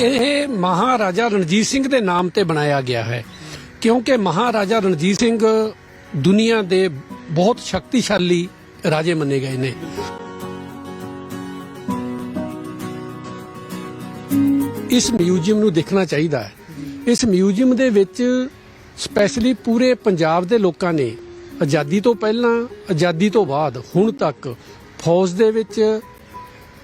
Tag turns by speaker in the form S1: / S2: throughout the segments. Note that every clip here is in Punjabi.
S1: ਇਹ ਮਹਾਰਾਜਾ ਰਣਜੀਤ ਸਿੰਘ ਦੇ ਨਾਮ ਤੇ ਬਣਾਇਆ ਗਿਆ ਹੈ। ਕਿਉਂਕਿ ਮਹਾਰਾਜਾ ਰਣਜੀਤ ਸਿੰਘ ਦੁਨੀਆ ਦੇ ਬਹੁਤ ਸ਼ਕਤੀਸ਼ਾਲੀ ਰਾਜੇ ਮੰਨੇ ਗਏ ਨੇ। ਇਸ ਮਿਊਜ਼ੀਅਮ ਨੂੰ ਦੇਖਣਾ ਚਾਹੀਦਾ ਹੈ। ਇਸ ਮਿਊਜ਼ੀਅਮ ਦੇ ਵਿੱਚ ਸਪੈਸ਼ਲੀ ਪੂਰੇ ਪੰਜਾਬ ਦੇ ਲੋਕਾਂ ਨੇ ਆਜ਼ਾਦੀ ਤੋਂ ਪਹਿਲਾਂ, ਆਜ਼ਾਦੀ ਤੋਂ ਬਾਅਦ, ਹੁਣ ਤੱਕ ਫੌਜ ਦੇ ਵਿੱਚ,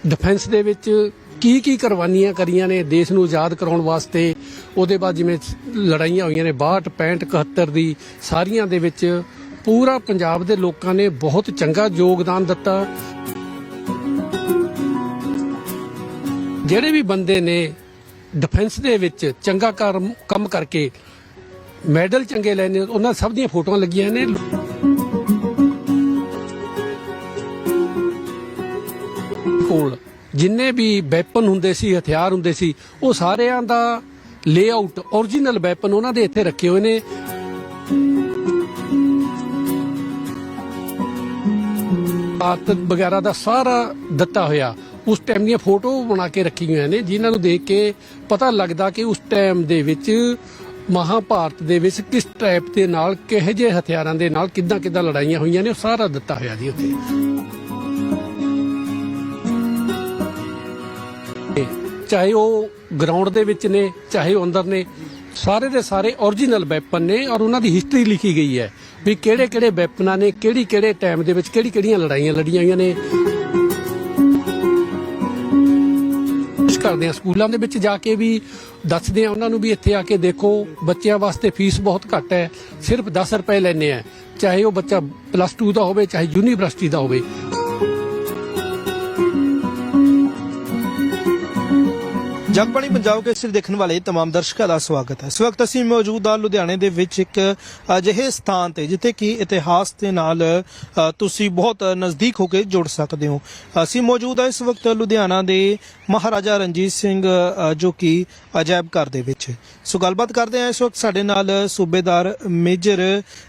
S1: ਡਿਫੈਂਸ ਦੇ ਵਿੱਚ ਕੀ ਕੀ ਕੁਰਬਾਨੀਆਂ ਕਰੀਆਂ ਨੇ ਦੇਸ਼ ਨੂੰ ਆਜ਼ਾਦ ਕਰਾਉਣ ਵਾਸਤੇ? ਉਹਦੇ ਬਾਅਦ ਜਿਵੇਂ ਲੜਾਈਆਂ ਹੋਈਆਂ ਨੇ 62 65 71 ਦੀ ਸਾਰੀਆਂ ਦੇ ਵਿੱਚ ਪੂਰਾ ਪੰਜਾਬ ਦੇ ਲੋਕਾਂ ਨੇ ਬਹੁਤ ਚੰਗਾ ਯੋਗਦਾਨ ਦਿੱਤਾ। ਜਿਹੜੇ ਵੀ ਬੰਦੇ ਨੇ ਡਿਫੈਂਸ ਦੇ ਵਿੱਚ ਚੰਗਾ ਕੰਮ ਕਰਕੇ ਮੈਡਲ ਚੰਗੇ ਲੈਣੇ ਉਹਨਾਂ ਸਭ ਦੀਆਂ ਫੋਟੋਆਂ ਲੱਗੀਆਂ ਨੇ। ਕੋਲ ਜਿੰਨੇ ਵੀ ਵੈਪਨ ਹੁੰਦੇ ਸੀ, ਹਥਿਆਰ ਹੁੰਦੇ ਸੀ, ਉਹ ਸਾਰਿਆਂ ਦਾ ਲੇਆਊਟ origignal ਵੈਪਨ ਉਹਨਾਂ ਦੇ ਇੱਥੇ ਰੱਖੇ ਹੋਏ ਨੇ। ਆਤ ਵਗੈਰਾ ਦਾ ਸਾਰਾ ਦਿੱਤਾ ਹੋਇਆ। ਉਸ ਟਾਈਮ ਦੀਆਂ ਫੋਟੋ ਬਣਾ ਕੇ ਰੱਖੀ ਹੋਈਆਂ ਨੇ, ਜਿਨ੍ਹਾਂ ਨੂੰ ਦੇਖ ਕੇ ਪਤਾ ਲੱਗਦਾ ਕਿ ਉਸ ਟਾਈਮ ਦੇ ਵਿੱਚ ਮਹਾਭਾਰਤ ਦੇ ਵਿੱਚ ਕਿਸ ਟਾਈਪ ਦੇ ਨਾਲ, ਕਿਹੋ ਜਿਹੇ ਹਥਿਆਰਾਂ ਦੇ ਨਾਲ ਕਿੱਦਾਂ ਕਿੱਦਾਂ ਲੜਾਈਆਂ ਹੋਈਆਂ ਨੇ, ਉਹ ਸਾਰਾ ਦਿੱਤਾ ਹੋਇਆ ਜੀ ਉੱਥੇ। ਚਾਹੇ ਉਹ ਗਰਾਊਂਡ ਦੇ ਵਿੱਚ ਨੇ, ਚਾਹੇ ਉਹ ਅੰਦਰ ਨੇ, ਸਾਰੇ ਦੇ ਸਾਰੇ origignal ਵੈਪਨ ਨੇ ਔਰ ਉਹਨਾਂ ਦੀ ਹਿਸਟਰੀ ਲਿਖੀ ਗਈ ਹੈ ਵੀ ਕਿਹੜੇ ਕਿਹੜੇ ਵੈਪਨਾਂ ਨੇ ਕਿਹੜੀ ਕਿਹੜੇ ਟਾਈਮ ਦੇ ਵਿੱਚ ਕਿਹੜੀ ਕਿਹੜੀਆਂ ਲੜਾਈਆਂ ਲੜੀਆਂ ਹੋਈਆਂ ਨੇ। ਕੋਸ਼ਿਸ਼ ਕਰਦੇ ਆ ਸਕੂਲਾਂ ਦੇ ਵਿੱਚ ਜਾ ਕੇ ਵੀ ਦੱਸਦੇ ਆ ਉਹਨਾਂ ਨੂੰ ਵੀ ਇੱਥੇ ਆ ਕੇ ਦੇਖੋ, ਬੱਚਿਆਂ ਵਾਸਤੇ ਫੀਸ ਬਹੁਤ ਘੱਟ ਹੈ, ਸਿਰਫ 10 ਰੁਪਏ ਲੈਣੇ ਆ ਚਾਹੇ ਉਹ ਬੱਚਾ ਪਲੱਸ 2 ਦਾ ਹੋਵੇ, ਚਾਹੇ ਯੂਨੀਵਰਸਿਟੀ ਦਾ ਹੋਵੇ।
S2: ਜਗਬਾਣੀ ਪੰਜਾਬ ਕੇਸਰੀ ਦੇਖਣ ਵਾਲੇ तमाम ਦਰਸ਼ਕਾਂ ਦਾ ਸਵਾਗਤ ਹੈ ਇਸ ਵਕਤ ਅਸੀਂ ਮੌਜੂਦ ਹਾਂ ਲੁਧਿਆਣੇ ਦੇ ਵਿੱਚ ਇੱਕ ਅਜਿਹੇ ਸਥਾਨ ਤੇ ਜਿੱਥੇ ਕਿ ਇਤਿਹਾਸ ਦੇ ਨਾਲ ਅ, ਤੁਸੀਂ ਬਹੁਤ ਨਜ਼ਦੀਕ ਹੋ ਕੇ ਜੁੜ ਸਕਦੇ ਹੋ ਅਸੀਂ ਮੌਜੂਦ ਹਾਂ ਇਸ ਵਕਤ ਲੁਧਿਆਣਾ ਦੇ ਮਹਾਰਾਜਾ ਰਣਜੀਤ ਸਿੰਘ ਅ, ਜੋ ਕਿ ਅਜਾਇਬ ਘਰ ਦੇ ਵਿੱਚ ਸੋ ਗੱਲਬਾਤ ਕਰਦੇ ਹਾਂ ਇਸ ਵਕਤ ਸਾਡੇ ਨਾਲ ਸੂਬੇਦਾਰ ਮੇਜਰ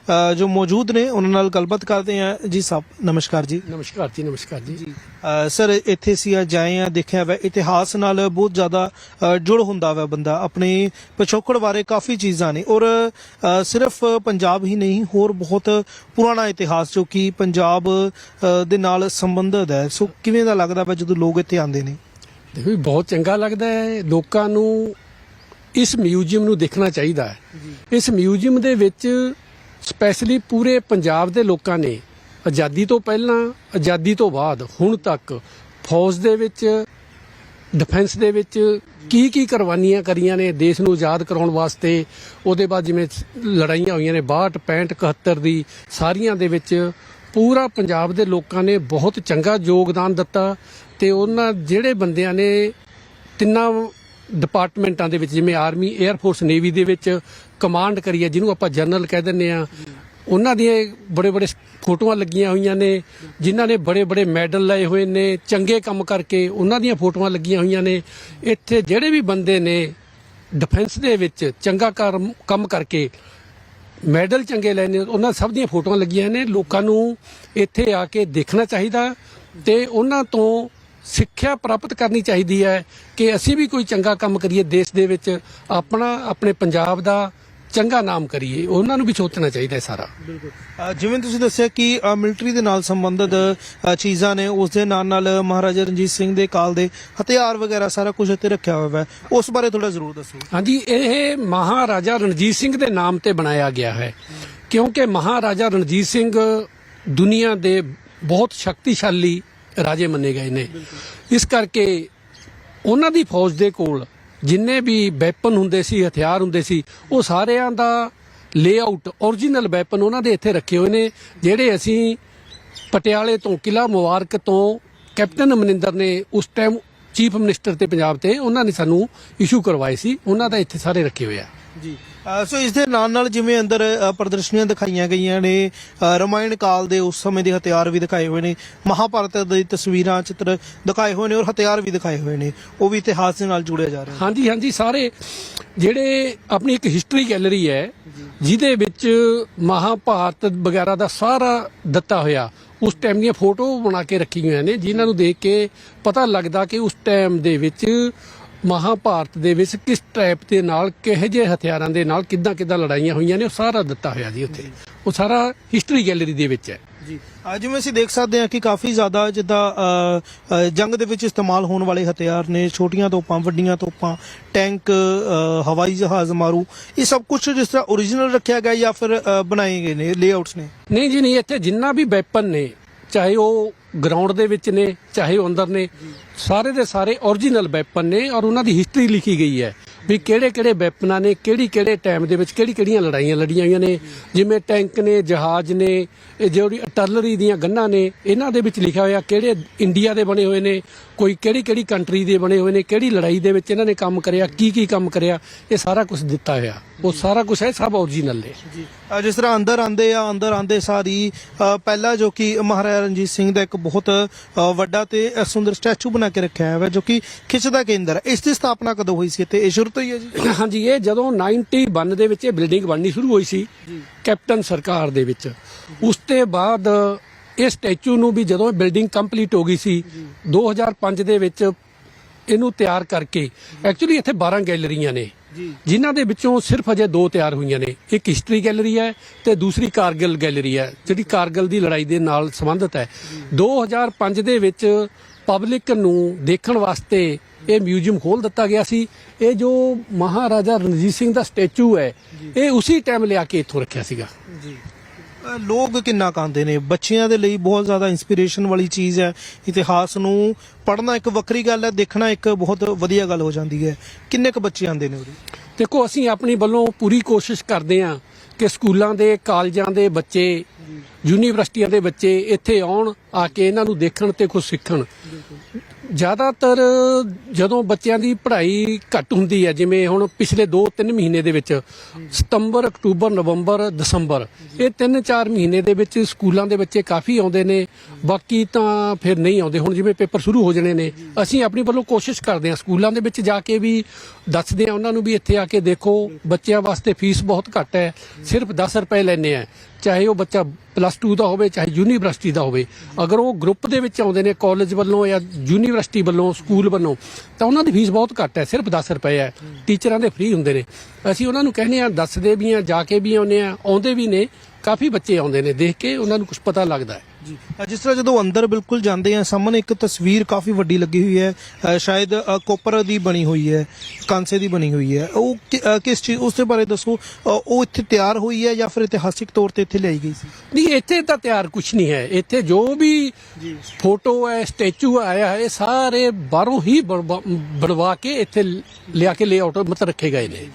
S2: ਅ, ਜੋ ਮੌਜੂਦ ਨੇ ਉਹਨਾਂ ਨਾਲ ਗੱਲਬਾਤ ਕਰਦੇ ਹਾਂ ਜੀ ਸਾਹਿਬ ਨਮਸਕਾਰ ਜੀ
S1: ਨਮਸਕਾਰ ਜੀ ਨਮਸਕਾਰ ਜੀ
S2: ਅ, ਸਰ ਇੱਥੇ ਸੀ ਅੱਜ ਆਏ ਆ ਦੇਖਿਆ ਵਾ ਇਤਿਹਾਸ ਨਾਲ ਬਹੁਤ ਜ਼ਿਆਦਾ ਅ, ਜੁੜ ਹੁੰਦਾ ਵਾ ਬੰਦਾ। ਆਪਣੇ ਪਿਛੋਕੜ ਬਾਰੇ ਕਾਫੀ ਚੀਜ਼ਾਂ ਨੇ। ਔਰ ਸਿਰਫ ਪੰਜਾਬ ਹੀ ਨਹੀਂ ਹੋਰ ਬਹੁਤ ਪੁਰਾਣਾ ਇਤਿਹਾਸ ਜੋ ਕਿ ਪੰਜਾਬ ਦੇ ਨਾਲ ਸੰਬੰਧਿਤ ਹੈ। ਸੋ ਕਿਵੇਂ ਦਾ ਲੱਗਦਾ ਵਾ ਜਦੋਂ ਲੋਕ ਇੱਥੇ ਆਉਂਦੇ ਨੇ?
S1: ਦੇਖੋ ਜੀ ਬਹੁਤ ਚੰਗਾ ਲੱਗਦਾ ਹੈ। ਲੋਕਾਂ ਨੂੰ ਇਸ ਮਿਊਜ਼ੀਅਮ ਨੂੰ ਦੇਖਣਾ ਚਾਹੀਦਾ ਹੈ। ਇਸ ਮਿਊਜ਼ੀਅਮ ਦੇ ਵਿੱਚ ਸਪੈਸ਼ਲੀ ਪੂਰੇ ਪੰਜਾਬ ਦੇ ਲੋਕਾਂ ਨੇ ਆਜ਼ਾਦੀ ਤੋਂ ਪਹਿਲਾਂ ਆਜ਼ਾਦੀ ਤੋਂ ਬਾਅਦ ਹੁਣ ਤੱਕ ਫੌਜ ਦੇ ਵਿੱਚ ਡਿਫੈਂਸ ਦੇ ਵਿੱਚ ਕੀ ਕੀ ਕੁਰਬਾਨੀਆਂ ਕਰੀਆਂ ਨੇ, ਦੇਸ਼ ਨੂੰ ਆਜ਼ਾਦ ਕਰਾਉਣ ਵਾਸਤੇ, ਉਹਦੇ ਬਾਅਦ ਜਿਵੇਂ ਲੜਾਈਆਂ ਹੋਈਆਂ ਨੇ 62 65 71 ਦੀ, ਸਾਰੀਆਂ ਦੇ ਵਿੱਚ ਪੂਰਾ ਪੰਜਾਬ ਦੇ ਲੋਕਾਂ ਨੇ ਬਹੁਤ ਚੰਗਾ ਯੋਗਦਾਨ ਦਿੱਤਾ ਤੇ ਉਹਨਾਂ ਜਿਹੜੇ ਬੰਦਿਆਂ ਨੇ ਤਿੰਨਾਂ ਡਿਪਾਰਟਮੈਂਟਾਂ ਦੇ ਵਿੱਚ, ਜਿਵੇਂ ਆਰਮੀ 에ਅਰ ਫੋਰਸ ਨੇਵੀ ਦੇ ਵਿੱਚ ਕਮਾਂਡ ਕਰੀ ਹੈ, ਜਿਹਨੂੰ ਆਪਾਂ ਜਨਰਲ ਕਹਿ ਦਿੰਦੇ ਆ ਉਹਨਾਂ ਦੀਆਂ ਬੜੇ ਬੜੇ ਫੋਟੋਆਂ ਲੱਗੀਆਂ ਹੋਈਆਂ ਨੇ, ਜਿਨ੍ਹਾਂ ਨੇ ਬੜੇ ਬੜੇ ਮੈਡਲ ਲਏ ਹੋਏ ਨੇ, ਚੰਗੇ ਕੰਮ ਕਰਕੇ ਉਹਨਾਂ ਦੀਆਂ ਫੋਟੋਆਂ ਲੱਗੀਆਂ ਹੋਈਆਂ ਨੇ। ਇੱਥੇ ਜਿਹੜੇ ਵੀ ਬੰਦੇ ਨੇ ਡਿਫੈਂਸ ਦੇ ਵਿੱਚ ਚੰਗਾ ਕਰਮ- ਕੰਮ ਕਰਕੇ ਮੈਡਲ ਚੰਗੇ ਲਏ ਨੇ, ਉਹਨਾਂ ਸਭ ਦੀਆਂ ਫੋਟੋਆਂ ਲੱਗੀਆਂ ਨੇ। ਲੋਕਾਂ ਨੂੰ ਇੱਥੇ ਆ ਕੇ ਦੇਖਣਾ ਚਾਹੀਦਾ ਤੇ ਉਹਨਾਂ ਤੋਂ ਸਿੱਖਿਆ ਪ੍ਰਾਪਤ ਕਰਨੀ ਚਾਹੀਦੀ ਹੈ ਕਿ ਅਸੀਂ ਵੀ ਕੋਈ ਚੰਗਾ ਕੰਮ ਕਰੀਏ ਦੇਸ਼ ਦੇ ਵਿੱਚ, ਆਪਣਾ, ਆਪਣੇ ਪੰਜਾਬ ਦਾ ਚੰਗਾ ਨਾਮ ਕਰੀਏ ਉਹਨਾਂ ਨੂੰ ਵੀ ਸੋਚਣਾ ਚਾਹੀਦਾ ਹੈ ਸਾਰਾ।
S2: ਜਿਵੇਂ ਤੁਸੀਂ ਦੱਸਿਆ ਕਿ ਮਿਲਟਰੀ ਦੇ ਨਾਲ ਸੰਬੰਧਿਤ ਚੀਜ਼ਾਂ ਨੇ ਉਸ ਦੇ ਨਾਲ ਨਾਲ ਮਹਾਰਾਜਾ ਰਣਜੀਤ ਸਿੰਘ ਦੇ ਕਾਲ ਦੇ ਹਥਿਆਰ ਵਗੈਰਾ ਸਾਰਾ ਕੁਝ ਇੱਥੇ ਰੱਖਿਆ ਹੋਇਆ ਹੈ। ਉਸ ਬਾਰੇ ਥੋੜਾ ਜ਼ਰੂਰ ਦੱਸੋ।
S1: ਹਾਂਜੀ ਇਹ ਮਹਾਰਾਜਾ ਰਣਜੀਤ ਸਿੰਘ ਦੇ ਨਾਮ ਤੇ ਬਣਾਇਆ ਗਿਆ ਹੈ। ਕਿਉਂਕਿ ਮਹਾਰਾਜਾ ਰਣਜੀਤ ਸਿੰਘ ਦੁਨੀਆ ਦੇ ਬਹੁਤ ਸ਼ਕਤੀਸ਼ਾਲੀ ਰਾਜੇ ਮੰਨੇ ਗਏ ਨੇ। ਇਸ ਕਰਕੇ ਉਹਨਾਂ ਦੀ ਫੌਜ ਦੇ ਕੋਲ ਜਿੰਨੇ ਵੀ ਵੈਪਨ ਹੁੰਦੇ ਸੀ, ਹਥਿਆਰ ਹੁੰਦੇ ਸੀ, ਉਹ ਸਾਰਿਆਂ ਦਾ ਲੇਆਊਟ origignal ਵੈਪਨ ਉਹਨਾਂ ਦੇ ਇੱਥੇ ਰੱਖੇ ਹੋਏ ਨੇ, ਜਿਹੜੇ ਅਸੀਂ ਪਟਿਆਲੇ ਤੋਂ ਕਿਲਾ ਮੁਬਾਰਕ ਤੋਂ ਕੈਪਟਨ ਅਮਰਿੰਦਰ ਨੇ ਉਸ ਟਾਈਮ ਚੀਫ ਮਿਨਿਸਟਰ ਤੇ ਪੰਜਾਬ ਤੇ, ਉਹਨਾਂ ਨੇ ਸਾਨੂੰ ਇਸ਼ੂ ਕਰਵਾਏ ਸੀ, ਉਹਨਾਂ ਦਾ ਇੱਥੇ ਸਾਰੇ ਰੱਖੇ ਹੋਏ ਆ।
S2: ਜੀ। ਸੋ ਇਸ ਦੇ ਨਾਲ ਨਾਲ ਜਿਵੇਂ ਅੰਦਰ ਪ੍ਰਦਰਸ਼ਨੀਆਂ ਦਿਖਾਈਆਂ ਗਈਆਂ ਨੇ ਅ, ਰਮਾਇਣ ਕਾਲ ਦੇ ਉਸ ਸਮੇਂ ਦੇ ਹਥਿਆਰ ਵੀ ਦਿਖਾਏ ਹੋਏ ਨੇ ਮਹਾਭਾਰਤ ਦੀ ਤਸਵੀਰਾਂ ਚਿੱਤਰ ਦਿਖਾਏ ਹੋਏ ਨੇ ਔਰ ਹਥਿਆਰ ਵੀ ਦਿਖਾਏ ਹੋਏ ਨੇ। ਉਹ ਵੀ ਇਤਿਹਾਸ ਦੇ ਨਾਲ ਜੁੜਿਆ ਜਾ ਰਿਹਾ
S1: ਹਾਂਜੀ ਹਾਂਜੀ ਸਾਰੇ ਜਿਹੜੇ ਆਪਣੀ ਇੱਕ ਹਿਸਟਰੀ ਗੈਲਰੀ ਹੈ ਜਿਹਦੇ ਵਿੱਚ ਮਹਾਭਾਰਤ ਵਗੈਰਾ ਦਾ ਸਾਰਾ ਦਿੱਤਾ ਹੋਇਆ ਉਸ ਟਾਈਮ ਦੀਆਂ ਫੋਟੋ ਬਣਾ ਕੇ ਰੱਖੀਆਂ ਹੋਈਆਂ ਨੇ ਜਿਨ੍ਹਾਂ ਨੂੰ ਦੇਖ ਕੇ ਪਤਾ ਲੱਗਦਾ ਕਿ ਉਸ ਟਾਈਮ ਦੇ ਵਿੱਚ ਮਹਾਭਾਰਤ ਦੇ ਵਿੱਚ ਕਿਸ ਟਾਈਪ ਦੇ ਨਾਲ ਕਿਹੋ ਜਿਹੇ ਹਥਿਆਰਾਂ ਦੇ ਨਾਲ ਕਿੱਦਾਂ ਕਿੱਦਾਂ ਲੜਾਈਆਂ ਹੋਈਆਂ ਨੇ ਉਹ ਸਾਰਾ ਦਿੱਤਾ ਹੋਇਆ ਜੀ ਉੱਥੇ। ਉਹ ਸਾਰਾ ਹਿਸਟਰੀ ਗੈਲਰੀ ਦੇ ਵਿੱਚ ਹੈ।
S2: ਜੀ। ਅੱਜ ਜਿਵੇਂ ਅਸੀਂ ਦੇਖ ਸਕਦੇ ਹਾਂ ਕਿ ਕਾਫੀ ਜ਼ਿਆਦਾ ਜਿੱਦਾਂ ਜੰਗ ਦੇ ਵਿੱਚ ਇਸਤੇਮਾਲ ਹੋਣ ਵਾਲੇ ਹਥਿਆਰ ਨੇ ਛੋਟੀਆਂ ਤੋਪਾਂ ਵੱਡੀਆਂ ਤੋਪਾਂ ਟੈਂਕ ਹਵਾਈ ਜਹਾਜ਼ ਮਾਰੂ ਇਹ ਸਭ ਕੁਝ ਜਿਸ ਤਰ੍ਹਾਂ ਓਰੀਜਨਲ ਰੱਖਿਆ ਗਿਆ ਜਾਂ ਫਿਰ ਬਣਾਏ ਗਏ ਨੇ ਲੇਆਊਟਸ ਨੇ?
S1: ਨਹੀਂ ਜੀ ਨਹੀਂ ਇੱਥੇ ਜਿੰਨਾ ਵੀ ਵੈਪਨ ਨੇ ਚਾਹੇ ਉਹ ਗਰਾਊਂਡ ਦੇ ਵਿੱਚ ਨੇ, ਚਾਹੇ ਉਹ ਅੰਦਰ ਨੇ, ਸਾਰੇ ਦੇ ਸਾਰੇ origignal ਵੈਪਨ ਨੇ ਔਰ ਉਹਨਾਂ ਦੀ ਹਿਸਟਰੀ ਲਿਖੀ ਗਈ ਹੈ ਵੀ ਕਿਹੜੇ ਕਿਹੜੇ ਵੈਪਨਾਂ ਨੇ ਕਿਹੜੀ ਕਿਹੜੇ ਟਾਈਮ ਦੇ ਵਿੱਚ ਕਿਹੜੀ ਕਿਹੜੀਆਂ ਲੜਾਈਆਂ ਲੜੀਆਂ ਹੋਈਆਂ ਨੇ, ਜਿਵੇਂ ਟੈਂਕ ਨੇ, ਜਹਾਜ਼ ਨੇ, ਇਹ ਜਿਹੜੀ ਅਟਲਰੀ ਦੀਆਂ ਗੰਨਾਂ ਨੇ, ਇਹਨਾਂ ਦੇ ਵਿੱਚ ਲਿਖਿਆ ਹੋਇਆ ਕਿਹੜੇ ਇੰਡੀਆ ਦੇ ਬਣੇ ਹੋਏ ਨੇ ਕੋਈ ਕਿਹੜੀ ਕਿਹੜੀ ਕੰਟਰੀ ਦੇ ਬਣੇ ਹੋਏ ਨੇ ਕਿਹੜੀ ਲੜਾਈ ਦੇ ਵਿੱਚ ਇਹਨਾਂ ਨੇ ਕੰਮ ਕਰਿਆ ਕੀ ਕੀ ਕੰਮ ਕਰਿਆ ਇਹ ਸਾਰਾ ਕੁਝ ਦਿੱਤਾ ਹੋਇਆ। ਉਹ ਸਾਰਾ ਕੁਝ ਹੈ ਸਭ origignal ਨੇ
S2: ਜੀ। ਜਿਸ ਤਰ੍ਹਾਂ ਅੰਦਰ ਆਂਦੇ ਆ ਅੰਦਰ ਆਂਦੇ ਸਾਰੀ ਪਹਿਲਾ ਜੋ ਕਿ ਮਹਾਰਾਜਾ ਰਣਜੀਤ ਸਿੰਘ ਦਾ ਇੱਕ ਬਹੁਤ ਵੱਡਾ ਤੇ ਸੁੰਦਰ ਸਟੈਚੂ ਬਣਾ ਕੇ ਰੱਖਿਆ ਹੋਇਆ ਹੈ ਜੋ ਕਿ ਖਿੱਚ ਦਾ ਕੇਂਦਰ ਹੈ ਇਸ ਦੀ ਸਥਾਪਨਾ ਕਦੋਂ ਹੋਈ ਸੀ ਤੇ ਇਹ ਸ਼ੁਰੂ ਤੋਂ ਹੀ ਹੈ ਜੀ?
S1: ਹਾਂਜੀ ਇਹ ਜਦੋਂ 91 ਦੇ ਵਿੱਚ ਇਹ ਬਿਲਡਿੰਗ ਬਣਨੀ ਸ਼ੁਰੂ ਹੋਈ ਸੀ ਕੈਪਟਨ ਸਰਕਾਰ ਦੇ ਵਿੱਚ। ਉਸ ਤੋਂ ਬਾਅਦ ਇਹ ਸਟੈਚੂ ਨੂੰ ਵੀ ਜਦੋਂ ਬਿਲਡਿੰਗ ਕੰਪਲੀਟ ਹੋ ਗਈ ਸੀ 2005 ਦੇ ਵਿੱਚ ਇਹਨੂੰ ਤਿਆਰ ਕਰਕੇ ਐਕਚੁਅਲੀ ਇੱਥੇ 12 ਗੈਲਰੀਆਂ ਨੇ। ਜਿਨ੍ਹਾਂ ਦੇ ਵਿੱਚੋਂ ਸਿਰਫ ਅਜੇ ਦੋ ਤਿਆਰ ਹੋਈਆਂ ਨੇ। ਇੱਕ ਹਿਸਟਰੀ ਗੈਲਰੀ ਹੈ ਤੇ ਦੂਸਰੀ ਕਾਰਗਿਲ ਗੈਲਰੀ ਹੈ ਜਿਹੜੀ ਕਾਰਗਿਲ ਦੀ ਲੜਾਈ ਦੇ ਨਾਲ ਸੰਬੰਧਿਤ ਹੈ। 2005 ਦੇ ਵਿੱਚ ਪਬਲਿਕ ਨੂੰ ਦੇਖਣ ਵਾਸਤੇ ਇਹ ਮਿਊਜ਼ੀਅਮ ਖੋਲ ਦਿੱਤਾ ਗਿਆ ਸੀ। ਇਹ ਜੋ ਮਹਾਰਾਜਾ ਰਣਜੀਤ ਸਿੰਘ ਦਾ ਸਟੈਚੂ ਹੈ ਇਹ ਉਸੇ ਟਾਈਮ ਲਿਆ ਕੇ ਇੱਥੋਂ ਰੱਖਿਆ ਸੀਗਾ।
S2: ਜੀ। ਲੋਕ ਕਿੰਨਾ ਕਾਂਦੇ ਨੇ? ਬੱਚਿਆਂ ਦੇ ਲਈ ਬਹੁਤ ਜ਼ਿਆਦਾ ਇਨਸਪੀਰੇਸ਼ਨ ਵਾਲੀ ਚੀਜ਼ ਹੈ। ਇਤਿਹਾਸ ਨੂੰ ਪੜ੍ਹਨਾ ਇੱਕ ਵੱਖਰੀ ਗੱਲ ਹੈ, ਦੇਖਣਾ ਇੱਕ ਬਹੁਤ ਵਧੀਆ ਗੱਲ ਹੋ ਜਾਂਦੀ ਹੈ। ਕਿੰਨੇ ਕੁ ਬੱਚੇ ਆਂਦੇ ਨੇ ਉਰੇ
S1: ਦੇਖੋ, ਅਸੀਂ ਆਪਣੀ ਵੱਲੋਂ ਪੂਰੀ ਕੋਸ਼ਿਸ਼ ਕਰਦੇ ਹਾਂ ਕਿ ਸਕੂਲਾਂ ਦੇ, ਕਾਲਜਾਂ ਦੇ ਬੱਚੇ, ਯੂਨੀਵਰਸਿਟੀਆਂ ਦੇ ਬੱਚੇ ਇੱਥੇ ਆਉਣ, ਆ ਕੇ ਇਹਨਾਂ ਨੂੰ ਦੇਖਣ ਤੇ ਕੁਝ ਸਿੱਖਣ। ਜ਼ਿਆਦਾਤਰ ਜਦੋਂ ਬੱਚਿਆਂ ਦੀ ਪੜ੍ਹਾਈ ਘੱਟ ਹੁੰਦੀ ਹੈ, ਜਿਵੇਂ ਹੁਣ ਪਿਛਲੇ 2-3 ਮਹੀਨੇ ਦੇ ਵਿੱਚ, ਸਤੰਬਰ, ਅਕਤੂਬਰ, ਨਵੰਬਰ, ਦਸੰਬਰ, ਇਹ 3-4 ਮਹੀਨੇ ਦੇ ਵਿੱਚ ਸਕੂਲਾਂ ਦੇ ਬੱਚੇ ਕਾਫੀ ਆਉਂਦੇ ਨੇ, ਬਾਕੀ ਤਾਂ ਫਿਰ ਨਹੀਂ ਆਉਂਦੇ। ਹੁਣ ਜਿਵੇਂ ਪੇਪਰ ਸ਼ੁਰੂ ਹੋ ਜਾਣੇ ਨੇ, ਅਸੀਂ ਆਪਣੀ ਵੱਲੋਂ ਕੋਸ਼ਿਸ਼ ਕਰਦੇ ਹਾਂ ਸਕੂਲਾਂ ਦੇ ਵਿੱਚ ਜਾ ਕੇ ਵੀ ਦੱਸਦੇ ਹਾਂ ਉਹਨਾਂ ਨੂੰ ਵੀ ਇੱਥੇ ਆ ਕੇ ਦੇਖੋ, ਬੱਚਿਆਂ ਵਾਸਤੇ ਫੀਸ ਬਹੁਤ ਘੱਟ ਹੈ। ਸਿਰਫ 10 ਰੁਪਏ ਲੈਣੇ ਆ। ਚਾਹੇ ਉਹ ਬੱਚਾ ਪਲੱਸ 2 ਦਾ ਹੋਵੇ, ਚਾਹੇ ਯੂਨੀਵਰਸਿਟੀ ਦਾ ਹੋਵੇ। ਅਗਰ ਉਹ ਗਰੁੱਪ ਦੇ ਵਿੱਚ ਆਉਂਦੇ ਨੇ ਕਾਲਜ ਵੱਲੋਂ ਜਾਂ ਯੂਨੀਵਰਸਿਟੀ ਵੱਲੋਂ ਸਕੂਲ ਵੱਲੋਂ, ਤਾਂ ਉਹਨਾਂ ਦੀ ਫੀਸ ਬਹੁਤ ਘੱਟ ਹੈ। ਸਿਰਫ 10 ਰੁਪਏ ਹੈ। ਟੀਚਰਾਂ ਦੇ ਫ੍ਰੀ ਹੁੰਦੇ ਨੇ। ਅਸੀਂ ਉਹਨਾਂ ਨੂੰ ਕਹਿੰਦੇ ਆ ਦੱਸਦੇ ਵੀ ਆ ਜਾ ਕੇ ਵੀ ਆਉਂਦੇ ਆ ਆਉਂਦੇ ਵੀ ਨੇ। ਕਾਫੀ ਬੱਚੇ ਆਉਂਦੇ ਨੇ। ਦੇਖ ਕੇ ਉਹਨਾਂ ਨੂੰ ਕੁਝ ਪਤਾ ਲੱਗਦਾ ਹੈ।
S2: ਜਿਸ ਤਰ੍ਹਾਂ ਜਦੋਂ ਅੰਦਰ ਬਿਲਕੁਲ ਜਾਂਦੇ ਆ ਸਾਹਮਣੇ ਇੱਕ ਤਸਵੀਰ ਕਾਫੀ ਵੱਡੀ ਲੱਗੀ ਹੋਈ ਹੈ। ਅ, ਸ਼ਾਇਦ ਅ, ਕੋਪਰ ਦੀ ਬਣੀ ਹੋਈ ਹੈ ਕਾਂਸੇ ਦੀ ਬਣੀ ਹੋਈ ਹੈ। ਉਹ ਕਿ- ਅ, ਕਿਸ ਚੀਜ਼ ਉਸ ਦੇ ਬਾਰੇ ਦੱਸੋ ਅ, ਉਹ ਇੱਥੇ ਤਿਆਰ ਹੋਈ ਹੈ ਜਾਂ ਫਿਰ ਇਤਿਹਾਸਿਕ ਤੌਰ ਤੇ ਇੱਥੇ ਲਿਆਈ ਗਈ ਸੀ?
S1: ਨਹੀਂ ਇੱਥੇ ਤਾਂ ਤਿਆਰ ਕੁਝ ਨਹੀਂ ਹੈ। ਇੱਥੇ ਜੋ ਵੀ ਫੋਟੋ ਹੈ ਸਟੈਚੂ ਆਇਆ ਹੈ ਇਹ ਸਾਰੇ ਬਾਹਰੋਂ ਹੀ ਬਣਵਾ- ਬਣਵਾ ਕੇ ਇੱਥੇ ਲਿਆ ਕੇ ਲੇਆਊਟ ਮਤਲਬ ਰੱਖੇ ਗਏ ਨੇ।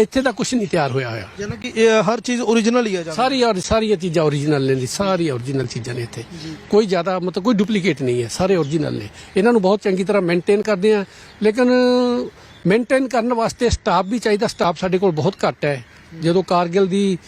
S1: ਇੱਥੇ ਤਾਂ ਕੁਝ ਨਹੀਂ ਤਿਆਰ ਹੋਇਆ ਹੋਇਆ।
S2: ਜਾਨਾ ਕਿ ਇਹ ਹਰ ਚੀਜ਼ ਓਰੀਜਨਲ ਹੀ ਆ ਜਾਂਦਾ
S1: ਸਾਰੀ ਔਰ ਸਾਰੀਆਂ ਚੀਜ਼ਾਂ ਓਰੀਜਨਲ ਨੇ ਜੀ ਸਾਰੀ ਓਰੀਜਨਲ ਚੀਜ਼ਾਂ ਨੇ ਇੱਥੇ। ਕੋਈ ਜ਼ਿਆਦਾ ਮਤਲਬ ਕੋਈ ਡੁਪਲੀਕੇਟ ਨਹੀਂ ਹੈ ਸਾਰੇ ਓਰੀਜਨਲ ਨੇ। ਇਹਨਾਂ ਨੂੰ ਬਹੁਤ ਚੰਗੀ ਤਰ੍ਹਾਂ ਮੇਨਟੇਨ ਕਰਦੇ ਆ ਲੇਕਿਨ ਮੇਨਟੇਨ ਕਰਨ ਵਾਸਤੇ ਸਟਾਫ ਵੀ ਚਾਹੀਦਾ। ਸਟਾਫ ਸਾਡੇ ਕੋਲ ਬਹੁਤ ਘੱਟ ਹੈ। ਜਦੋਂ ਕਾਰਗਿਲ ਦੀ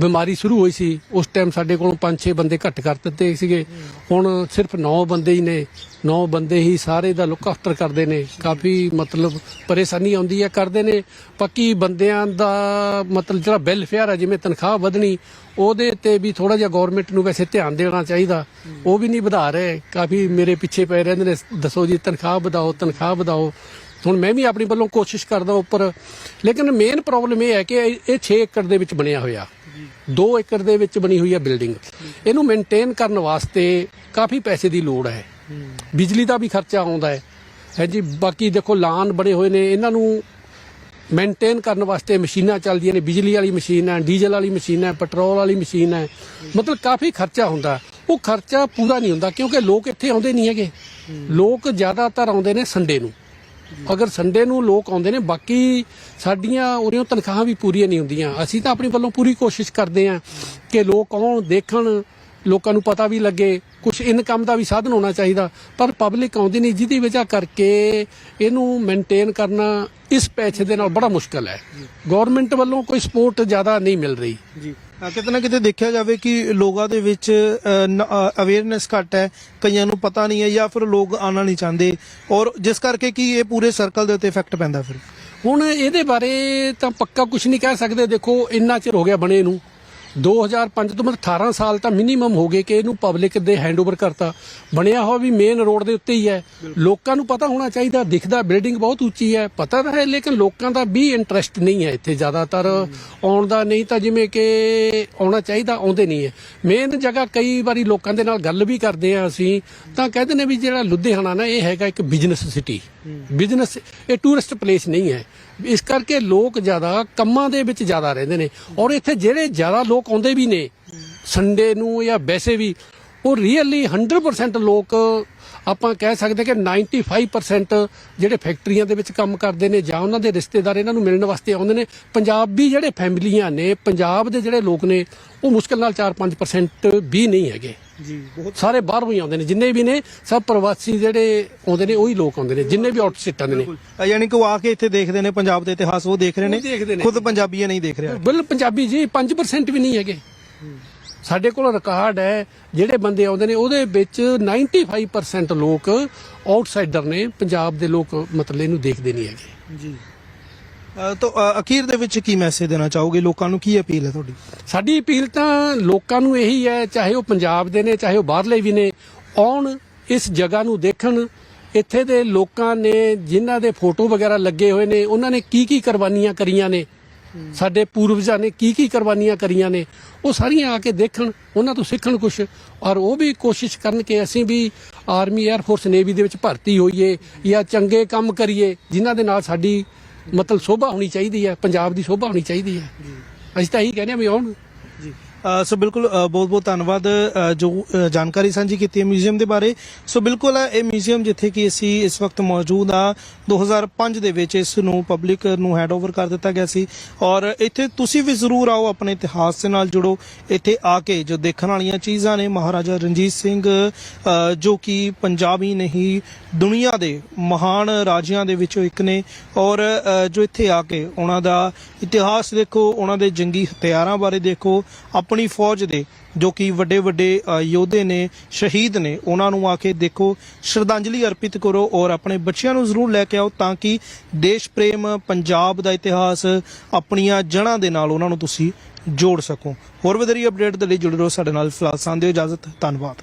S1: ਬਿਮਾਰੀ ਸ਼ੁਰੂ ਹੋਈ ਸੀ। ਉਸ ਟਾਈਮ ਸਾਡੇ ਕੋਲੋਂ 5-6 ਬੰਦੇ ਘੱਟ ਕਰ ਦਿੱਤੇ ਸੀਗੇ। ਹੁਣ ਸਿਰਫ 9 ਬੰਦੇ ਹੀ ਨੇ। 9 ਬੰਦੇ ਹੀ ਸਾਰੇ ਦਾ ਲੁੱਕ ਆਫਟਰ ਕਰਦੇ ਨੇ। ਕਾਫੀ ਮਤਲਬ ਪਰੇਸ਼ਾਨੀ ਆਉਂਦੀ ਹੈ, ਕਰਦੇ ਨੇ। ਬਾਕੀ ਬੰਦਿਆਂ ਦਾ ਮਤਲਬ ਜਿਹੜਾ ਵੈਲਫੇਅਰ ਹੈ ਜਿਵੇਂ ਤਨਖਾਹ ਵਧਣੀ, ਉਹਦੇ ਤੇ ਵੀ ਥੋੜਾ ਜਿਹਾ ਗਵਰਨਮੈਂਟ ਨੂੰ ਵੈਸੇ ਧਿਆਨ ਦੇਣਾ ਚਾਹੀਦਾ। ਉਹ ਵੀ ਨਹੀਂ ਵਧਾ ਰਹੇ। ਕਾਫੀ ਮੇਰੇ ਪਿੱਛੇ ਪਏ ਰਹਿੰਦੇ ਨੇ। ਦੱਸੋ ਜੀ, ਤਨਖਾਹ ਵਧਾਓ ਤਨਖਾਹ ਵਧਾਓ। ਹੁਣ ਮੈਂ ਵੀ ਆਪਣੀ ਵੱਲੋਂ ਕੋਸ਼ਿਸ਼ ਕਰਦਾ ਉੱਪਰ। ਲੇਕਿਨ ਮੇਨ ਪ੍ਰੋਬਲਮ ਇਹ ਹੈ ਕਿ ਇਹ 6 ਏਕੜ ਦੇ ਵਿੱਚ ਬਣਿਆ ਹੋਇਆ। 2 ਏਕੜ ਦੇ ਵਿੱਚ ਬਣੀ ਹੋਈ ਹੈ ਬਿਲਡਿੰਗ। ਇਹਨੂੰ ਮੇਨਟੇਨ ਕਰਨ ਵਾਸਤੇ ਕਾਫੀ ਪੈਸੇ ਦੀ ਲੋੜ ਹੈ। ਬਿਜਲੀ ਦਾ ਵੀ ਖਰਚਾ ਆਉਂਦਾ ਹੈ। ਹੈ ਜੀ, ਬਾਕੀ ਦੇਖੋ ਲਾਨ ਬਣੇ ਹੋਏ ਨੇ, ਇਹਨਾਂ ਨੂੰ ਮੇਨਟੇਨ ਕਰਨ ਵਾਸਤੇ ਮਸ਼ੀਨਾਂ ਚੱਲਦੀਆਂ ਨੇ। ਬਿਜਲੀ ਵਾਲੀ ਮਸ਼ੀਨ ਹੈ, ਡੀਜ਼ਲ ਵਾਲੀ ਮਸ਼ੀਨ ਹੈ, ਪੈਟਰੋਲ ਵਾਲੀ ਮਸ਼ੀਨ ਹੈ। ਮਤਲਬ ਕਾਫੀ ਖਰਚਾ ਹੁੰਦਾ ਉਹ ਖਰਚਾ ਪੂਰਾ ਨਹੀਂ ਹੁੰਦਾ ਕਿਉਂਕਿ ਲੋਕ ਇੱਥੇ ਆਉਂਦੇ ਨਹੀਂ ਹੈਗੇ। ਲੋਕ ਜ਼ਿਆਦਾਤਰ ਆਉਂਦੇ ਨੇ ਸੰਡੇ ਨੂੰ। ਅਗਰ ਸੰਡੇ ਨੂੰ ਲੋਕ ਆਉਂਦੇ ਨੇ, ਬਾਕੀ ਸਾਡੀਆਂ ਉਰਿਓਂ ਤਨਖਾਹਾਂ ਵੀ ਪੂਰੀਆਂ ਨਹੀਂ ਹੁੰਦੀਆਂ। ਅਸੀਂ ਤਾਂ ਆਪਣੀ ਵੱਲੋਂ ਪੂਰੀ ਕੋਸ਼ਿਸ਼ ਕਰਦੇ ਹਾਂ ਕਿ ਲੋਕ ਆਉਣ, ਦੇਖਣ, ਲੋਕਾਂ ਨੂੰ ਪਤਾ ਵੀ ਲੱਗੇ। ਕੁਝ ਇਨਕਮ ਦਾ ਵੀ ਸਾਧਨ ਹੋਣਾ ਚਾਹੀਦਾ। ਪਰ ਪਬਲਿਕ ਆਉਂਦੀ ਨਹੀਂ, ਜਿਹਦੀ ਵਜ੍ਹਾ ਕਰਕੇ ਇਹਨੂੰ ਮੇਨਟੇਨ ਕਰਨਾ ਇਸ ਪੈਸੇ ਦੇ ਨਾਲ ਬੜਾ ਮੁਸ਼ਕਲ ਹੈ। ਗਵਰਨਮੈਂਟ ਵੱਲੋਂ ਕੋਈ ਸਪੋਰਟ ਜ਼ਿਆਦਾ ਨਹੀਂ ਮਿਲ ਰਹੀ।
S2: ਜੀ। ਕਿਤੇ ਨਾ ਕਿਤੇ ਦੇਖਿਆ ਜਾਵੇ ਕਿ ਲੋਕਾਂ ਦੇ ਵਿੱਚ ਅਵੇਅਰਨੈਸ ਘੱਟ ਹੈ, ਕਈਆਂ ਨੂੰ ਪਤਾ ਨਹੀਂ ਹੈ ਜਾਂ ਫਿਰ ਲੋਕ ਆਉਣਾ ਨਹੀਂ ਚਾਹੁੰਦੇ। ਔਰ ਜਿਸ ਕਰਕੇ ਕਿ ਇਹ ਪੂਰੇ ਸਰਕਲ ਦੇ ਉੱਤੇ ਇਫੈਕਟ ਪੈਂਦਾ ਫਿਰ।
S1: ਹੁਣ ਇਹਦੇ ਬਾਰੇ ਤਾਂ ਪੱਕਾ ਕੁਝ ਨਹੀਂ ਕਹਿ ਸਕਦੇ। ਦੇਖੋ, ਇੰਨਾ ਚਿਰ ਹੋ ਗਿਆ ਬਣੇ ਨੂੰ। 2005 ਤੋਂ ਮਤਲਬ 18 ਸਾਲ ਤਾਂ ਮਿਨੀਮਮ ਹੋ ਗਏ ਕਿ ਇਹਨੂੰ ਪਬਲਿਕ ਦੇ ਹੈਂਡਓਵਰ ਕਰਤਾ। ਬਣਿਆ ਹੋਇਆ ਵੀ ਮੇਨ ਰੋਡ ਦੇ ਉੱਤੇ ਹੀ ਹੈ। ਲੋਕਾਂ ਨੂੰ ਪਤਾ ਹੋਣਾ ਚਾਹੀਦਾ ਦਿਖਦਾ ਬਿਲਡਿੰਗ ਬਹੁਤ ਉੱਚੀ ਹੈ। ਪਤਾ ਤਾਂ ਹੈ ਲੇਕਿਨ ਲੋਕਾਂ ਦਾ ਵੀ ਇੰਟਰਸਟ ਨਹੀਂ ਹੈ ਇੱਥੇ ਜ਼ਿਆਦਾਤਰ। ਆਉਣ ਦਾ ਨਹੀਂ ਤਾਂ ਜਿਵੇਂ ਕਿ ਆਉਣਾ ਚਾਹੀਦਾ ਆਉਂਦੇ ਨਹੀਂ ਹੈ। ਮੇਨ ਜਗ੍ਹਾ ਕਈ ਵਾਰੀ ਲੋਕਾਂ ਦੇ ਨਾਲ ਗੱਲ ਵੀ ਕਰਦੇ ਆ ਅਸੀਂ। ਤਾਂ ਕਹਿੰਦੇ ਨੇ ਵੀ ਜਿਹੜਾ ਲੁਧਿਆਣਾ ਨਾ ਇਹ ਹੈਗਾ ਇੱਕ ਬਿਜ਼ਨਸ ਸਿਟੀ ਬਿਜ਼ਨਸ ਇਹ ਟੂਰਿਸਟ ਪਲੇਸ ਨਹੀਂ ਹੈ। ਇਸ ਕਰਕੇ ਲੋਕ ਜ਼ਿਆਦਾ ਕੰਮਾਂ ਦੇ ਵਿੱਚ ਜ਼ਿਆਦਾ ਰਹਿੰਦੇ ਨੇ। ਔਰ ਇੱਥੇ ਜਿਹੜੇ ਜ਼ਿਆਦਾ ਲੋਕ ਆਉਂਦੇ ਵੀ ਨੇ, ਸੰਡੇ ਨੂੰ ਜਾਂ ਵੈਸੇ ਵੀ, ਉਹ ਰੀਅਲੀ 100% ਲੋਕ ਆਪਾਂ ਕਹਿ ਸਕਦੇ ਕਿ 95% ਜਿਹੜੇ ਫੈਕਟਰੀਆਂ ਦੇ ਵਿੱਚ ਕੰਮ ਕਰਦੇ ਨੇ ਜਾਂ ਉਹਨਾਂ ਦੇ ਰਿਸ਼ਤੇਦਾਰ ਇਹਨਾਂ ਨੂੰ ਮਿਲਣ ਵਾਸਤੇ ਆਉਂਦੇ ਨੇ। ਪੰਜਾਬੀ ਜਿਹੜੇ ਫੈਮਲੀਆਂ ਨੇ, ਪੰਜਾਬ ਦੇ ਜਿਹੜੇ ਲੋਕ ਨੇ, ਉਹ ਮੁਸ਼ਕਲ ਨਾਲ 4-5% ਵੀ ਨਹੀਂ ਹੈਗੇ।
S2: ਜੀ ਬਹੁਤ
S1: ਸਾਰੇ ਬਾਹਰੋਂ ਹੀ ਆਉਂਦੇ ਨੇ ਜਿੰਨੇ ਵੀ ਨੇ ਸਭ ਪ੍ਰਵਾਸੀ ਜਿਹੜੇ ਆਉਂਦੇ ਨੇ ਉਹੀ ਲੋਕ ਆਉਂਦੇ ਨੇ ਜਿੰਨੇ ਵੀ ਆਊਟ ਸਟੇਟਾਂ ਦੇ ਨੇ।
S2: ਅ, ਯਾਨੀ ਕਿ ਉਹ ਆ ਕੇ ਇੱਥੇ ਦੇਖਦੇ ਨੇ ਪੰਜਾਬ ਦੇ ਇਤਿਹਾਸ ਉਹ ਦੇਖ ਰਹੇ
S1: ਉਹ ਦੇਖਦੇ
S2: ਨੇ। ਖੁਦ ਪੰਜਾਬੀਆਂ ਨਹੀਂ ਦੇਖ ਰਿਹਾ।
S1: ਬਿਲ ਪੰਜਾਬੀ ਜੀ 5% ਵੀ ਨਹੀਂ ਹੈਗੇ। ਸਾਡੇ ਕੋਲ ਰਿਕਾਰਡ ਹੈ ਜਿਹੜੇ ਬੰਦੇ ਆਉਂਦੇ ਨੇ ਉਹਦੇ ਵਿੱਚ 95% ਲੋਕ ਆਊਟਸਾਈਡਰ ਨੇ ਪੰਜਾਬ ਦੇ ਲੋਕ ਮਤਲਬ ਇਹਨੂੰ ਦੇਖਦੇ ਨਹੀਂ ਹੈਗੇ।
S2: ਜੀ। ਤਾਂ ਅਖੀਰ ਦੇ ਵਿੱਚ ਕੀ ਮੈਸੇਜ ਦੇਣਾ ਚਾਹੋਗੇ? ਲੋਕਾਂ ਨੂੰ ਕੀ ਅਪੀਲ ਹੈ ਤੁਹਾਡੀ?
S1: ਸਾਡੀ ਅਪੀਲ ਤਾਂ ਲੋਕਾਂ ਨੂੰ ਇਹੀ ਹੈ, ਚਾਹੇ ਉਹ ਪੰਜਾਬ ਦੇ ਨੇ, ਚਾਹੇ ਉਹ ਬਾਹਰਲੇ ਵੀ ਨੇ, ਆਉਣ ਇਸ ਜਗ੍ਹਾ ਨੂੰ ਦੇਖਣ। ਇੱਥੇ ਦੇ ਲੋਕਾਂ ਨੇ, ਜਿਨ੍ਹਾਂ ਦੇ ਫੋਟੋ ਵਗੈਰਾ ਲੱਗੇ ਹੋਏ ਨੇ, ਉਹਨਾਂ ਨੇ ਕੀ ਕੀ ਕੁਰਬਾਨੀਆਂ ਕਰੀਆਂ ਨੇ? ਸਾਡੇ ਪੂਰਵਜਾਂ ਨੇ ਕੀ ਕੀ ਕੁਰਬਾਨੀਆਂ ਕਰੀਆਂ ਨੇ? ਉਹ ਸਾਰੀਆਂ ਆ ਕੇ ਦੇਖਣ, ਉਹਨਾਂ ਤੋਂ ਸਿੱਖਣ ਕੁਝ ਔਰ ਉਹ ਵੀ ਕੋਸ਼ਿਸ਼ ਕਰਨ ਕਿ ਅਸੀਂ ਵੀ ਆਰਮੀ 에ਅਰ ਫੋਰਸ ਨੇਵੀ ਦੇ ਵਿੱਚ ਭਰਤੀ ਹੋਈਏ ਜਾਂ ਚੰਗੇ ਕੰਮ ਕਰੀਏ, ਜਿਨ੍ਹਾਂ ਦੇ ਨਾਲ ਸਾਡੀ ਮਤਲਬ ਸੋਭਾ ਹੋਣੀ ਚਾਹੀਦੀ ਹੈ ਪੰਜਾਬ ਦੀ ਸੋਭਾ ਹੋਣੀ ਚਾਹੀਦੀ ਹੈ। ਅਸੀਂ ਤਾਂ ਇਹੀ ਕਹਿੰਦੇ ਹਾਂ ਵੀ ਆਉਣ।
S2: ਸੋ ਬਿਲਕੁਲ ਬਹੁਤ ਬਹੁਤ ਧੰਨਵਾਦ ਜੋ ਜਾਣਕਾਰੀ ਸਾਂਝੀ ਕੀਤੀ ਹੈ ਮਿਊਜ਼ੀਅਮ ਦੇ ਬਾਰੇ। ਸੋ ਬਿਲਕੁਲ, ਇਹ ਮਿਊਜ਼ੀਅਮ ਜਿੱਥੇ ਕਿ ਅਸੀਂ ਇਸ ਵਕਤ ਮੌਜੂਦ ਆ 2005 ਦੇ ਵਿੱਚ ਇਸ ਨੂੰ ਪਬਲਿਕ ਨੂੰ ਹੈਂਡਓਵਰ ਕਰ ਦਿੱਤਾ ਗਿਆ ਸੀ। ਔਰ ਇੱਥੇ ਤੁਸੀਂ ਵੀ ਜ਼ਰੂਰ ਆਓ, ਆਪਣੇ ਇਤਿਹਾਸ ਦੇ ਨਾਲ ਜੁੜੋ। ਇੱਥੇ ਆ ਕੇ ਜੋ ਦੇਖਣ ਵਾਲੀਆਂ ਚੀਜ਼ਾਂ ਨੇ, ਮਹਾਰਾਜਾ ਰਣਜੀਤ ਸਿੰਘ ਜੋ ਕਿ ਪੰਜਾਬ ਹੀ ਨਹੀਂ, ਦੁਨੀਆ ਦੇ ਮਹਾਨ ਰਾਜਿਆਂ ਦੇ ਵਿੱਚੋਂ ਇੱਕ ਨੇ। ਔਰ ਜੋ ਇੱਥੇ ਆ ਕੇ ਉਹਨਾਂ ਦਾ ਇਤਿਹਾਸ ਦੇਖੋ, ਉਹਨਾਂ ਦੇ ਜੰਗੀ ਹਥਿਆਰਾਂ ਬਾਰੇ ਦੇਖੋ ਆਪਣੀ ਫੌਜ ਦੇ ਜੋ ਕਿ ਵੱਡੇ ਵੱਡੇ ਯੋਧੇ ਨੇ, ਸ਼ਹੀਦ ਨੇ, ਉਹਨਾਂ ਨੂੰ ਆ ਕੇ ਦੇਖੋ, ਸ਼ਰਧਾਂਜਲੀ ਅਰਪਿਤ ਕਰੋ ਔਰ ਆਪਣੇ ਬੱਚਿਆਂ ਨੂੰ ਜ਼ਰੂਰ ਲੈ ਕੇ ਆਓ ਤਾਂ ਕਿ ਦੇਸ਼ ਪ੍ਰੇਮ, ਪੰਜਾਬ ਦਾ ਇਤਿਹਾਸ, ਆਪਣੀਆਂ ਜੜ੍ਹਾਂ ਦੇ ਨਾਲ ਉਹਨਾਂ ਨੂੰ ਤੁਸੀਂ ਜੋੜ ਸਕੋ। ਹੋਰ ਵਧੇਰੀ ਅਪਡੇਟ ਦੇ ਲਈ ਜੁੜੇ ਰਹੋ ਸਾਡੇ ਨਾਲ ਫਿਲਹਾਲ ਸਾਂ ਦਿਓ ਇਜਾਜ਼ਤ, ਧੰਨਵਾਦ।